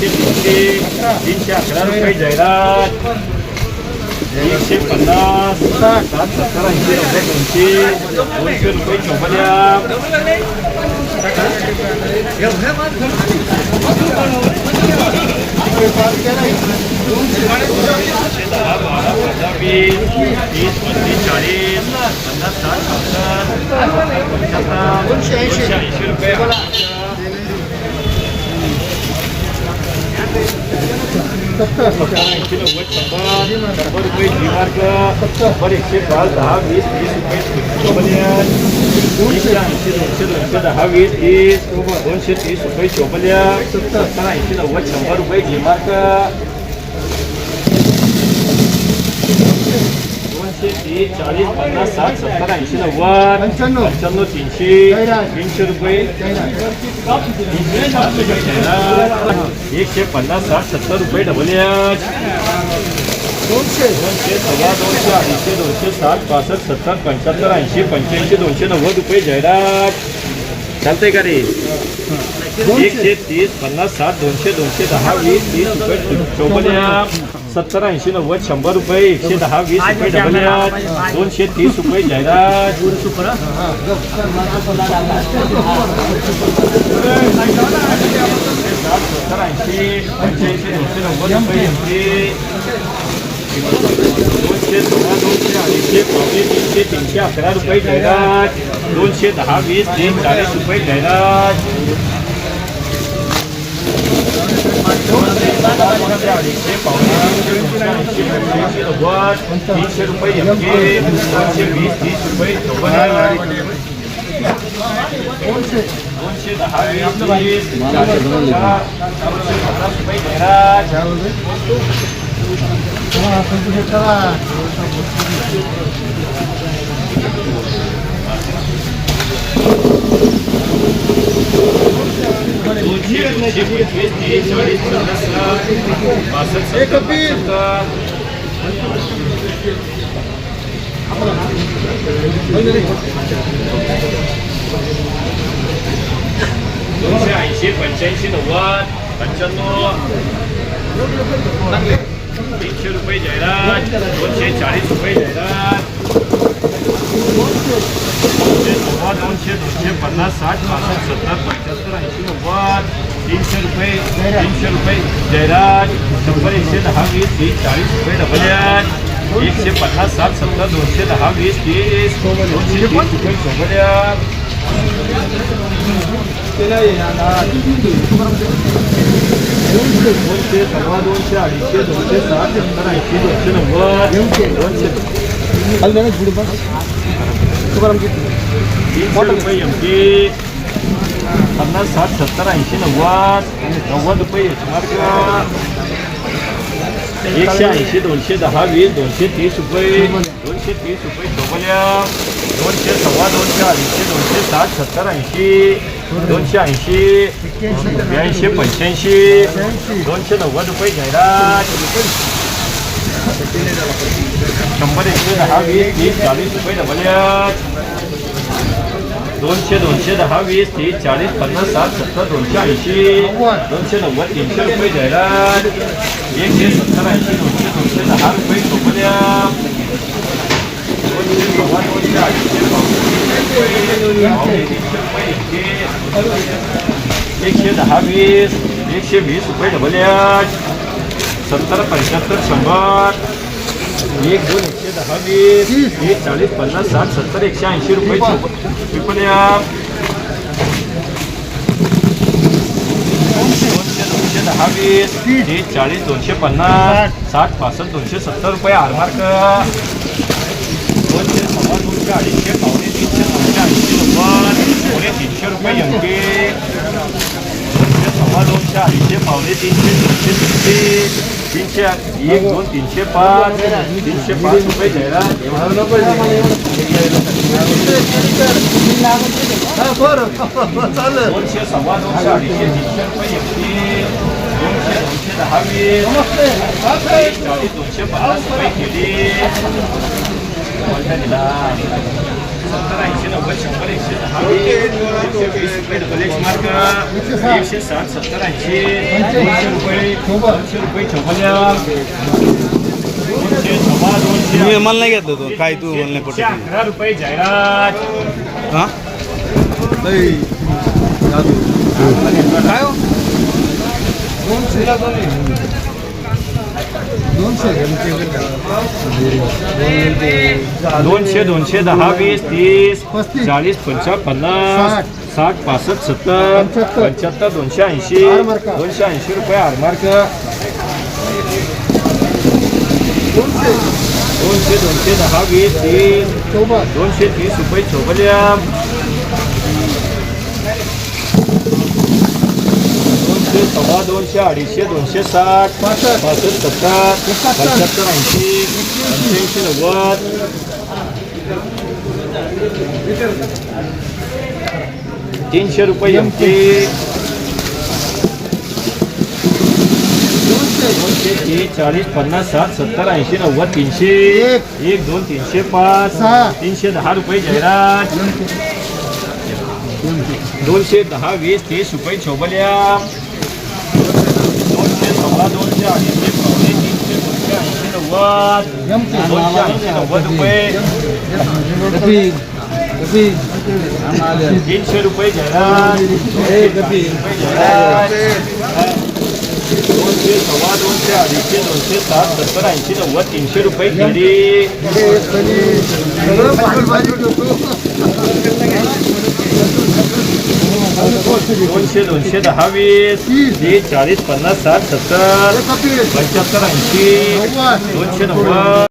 तीनशे तीनशे तीनशे अकरा रुपये जाहिरात एकशे पन्नास सात सत्तर ऐंशी रुपये दोनशे दोनशे रुपये चोपल्या दोनशे दहा बारा पंधरा वीस तीस पस्तीस चाळीस पन्नास साठ सत्तर पंच्याहत्तर दोनशे ऐंशी रुपये ऐंशी नव्वद शंभर शंभर रुपये जी मार्क शंभर एकशे पाच दहा वीस तीस रुपये चोपल्यान एकशे ऐंशी दोनशे दोनशे दहा वीस तीस दोनशे तीस रुपये चोपल्या सत्तर ऐंशी नव्वद शंभर रुपये जी मार्क तीस चाळीस पन्नास साठ सत्तर ऐंशी नव्वद पंच्याण्णव. तीनशे तीनशे रुपये. एकशे पन्नास साठ सत्तर रुपये डबल एच दोनशे. दोनशे सव्वा दोनशे अडीचशे दोनशे साठ पासष्ट सत्तर पंच्याहत्तर ऐंशी पंच्याऐंशी दोनशे नव्वद रुपये जाहिरात चालतंय का रे? एकशे तीस पन्नास साठ दोनशे दोनशे दहा वीस तीस रुपये चौपल्या सत्तर ऐंशी नव्वद शंभर रुपये एकशे दहा वीस रुपये डबल्या दोनशे तीस रुपये जाहिरात. ऐंशी पंच्याऐंशी दोनशे नव्वद रुपये दोनशे सोळा दोनशे अडीचशे पावणे तीनशे तीनशे अकरा रुपये जाहिरात. दोनशे दहा वीस तीन चाळीस रुपये जाहिरात. तीनशे रुपये दोनशे वीस तीस रुपये. दोनशे दोनशे दहा वीस वीस पन्नास रुपये जाहिरात हा पंचवीस तीस चाळीस पन्नास पासष्ट दोनशे ऐंशी पंच्याऐंशी नव्वद पंच्याण्णव तीनशे रुपये जाहिरात दोनशे चाळीस रुपये जाहिरात दोनशे नव्वद दोनशे दोनशे पन्नास साठ बासष्ट सत्तर पंच्याहत्तर ऐंशी नव्वद तीनशे रुपये तीनशे रुपये. जयराज शंभर एकशे दहा वीस तीस चाळीस रुपये डबल्यात एकशे पन्नास सात सत्तर दोनशे दहा वीस तीस. दोनशे तीस रुपये चोबल्यात दोनशे सव्वा दोनशे अडीचशे दोनशे साठ शंभर ऐंशी दोनशे नव्वद. दोनशे तीनशे रुपये एमके पन्नास साठ सत्तर ऐंशी नव्वद नव्वद रुपये एकशे ऐंशी दोनशे दहा वीस दोनशे तीस रुपये दोनशे तीस रुपये चोपल्या दोनशे सव्वा दोनशे अडीचशे दोनशे साठ सत्तर ऐंशी दोनशे ऐंशी ब्याऐंशी पंच्याऐंशी दोनशे नव्वद रुपये जाहिरात. शंभर एकशे दहा वीस तीस चाळीस रुपये डबल्यात. दोनशे दोनशे दहा वीस तीस चाळीस पन्नास साठ सत्तर दोनशे ऐंशी. दोनशे नव्वद तीनशे रुपये जाहिरात. एकशे सत्तर ऐंशी दोनशे दोनशे दहा रुपये चोपल्या दोनशे सव्वा दोनशे अडीचशे एकशे दहा वीस एकशे वीस रुपये डबल्यात सत्तर पंच्याहत्तर शंभर. एक दोन एकशे दहा वीस एक चाळीस पन्नास साठ सत्तर एकशे ऐंशी रुपये पिपल्या दोनशे दोनशे दहा वीस एक चाळीस दोनशे पन्नास साठ पासष्ट दोनशे सत्तर रुपये आरमार्क दोनशे सव्वा दोनशे अडीचशे पावणे तीनशे दोनशे ऐंशी नव्वद पावणे तीनशे रुपये एमके दोनशे सव्वा दोनशे अडीचशे पावणे तीनशे दोनशे तीनशे. तीनशे एक दोन तीनशे पाच तीनशे पाच रुपये जाहिरात हा दोनशे सव्वा दोनशे अडीचशे तीनशे रुपये दोनशे दोनशे चाळीस दोनशे पन्नास रुपये केली सत्तर ऐंशी नव्वद शंभर एकशे दहा एकशे वीस रुपये डबल एक्स मार्क एकशे साठ सत्तर ऐंशी दोनशे रुपये दोनशे रुपये चौपल्या दोनशे सव्वा दोनशे मी मला नाही घेतलं तो काय तू म्हणले पटकन? अकरा रुपये जाहिरात हा? काय हो दोनशे दोनशे दोनशे दहा वीस तीस. चाळीस पंचावन्न पन्नास साठ. पासष्ट सत्तर पंच्याहत्तर. दोनशे ऐंशी. दोनशे ऐंशी रुपये आरमार्क दोनशे दोनशे दोनशे दहा वीस तीस दोनशे तीस रुपये चोबल्या दोनशे सव्वा दोनशे अडीचशे दोनशे साठ पासष्ट. सत्तर. पंच्याहत्तर ऐंशी पंच्याऐंशी नव्वद तीनशे रुपये एम टी दोनशे तीस चाळीस पन्नास साठ सत्तर ऐंशी नव्वद तीनशे एक. एक दोन तीनशे पाच. तीनशे दहा रुपये जाहिरात दोनशे दहा वीस तीस रुपये चोबल्या दोनशे सव्वा दोनशे अडीचशे पावणे तीनशे दोनशे ऐंशी नव्वद दोनशे ऐंशी नव्वद रुपये तीनशे रुपये जाहिरात रुपये जाहिरात दोनशे सव्वा दोनशे अडीचशे दोनशे साठ सत्तर ऐंशी नव्वद तीनशे रुपये केली सगळं भाजी ठेवतो दोनशे दोनशे दहा वीस तीस चाळीस पन्नास साठ सत्तर पंच्याहत्तर ऐंशी दोनशे नव्वद.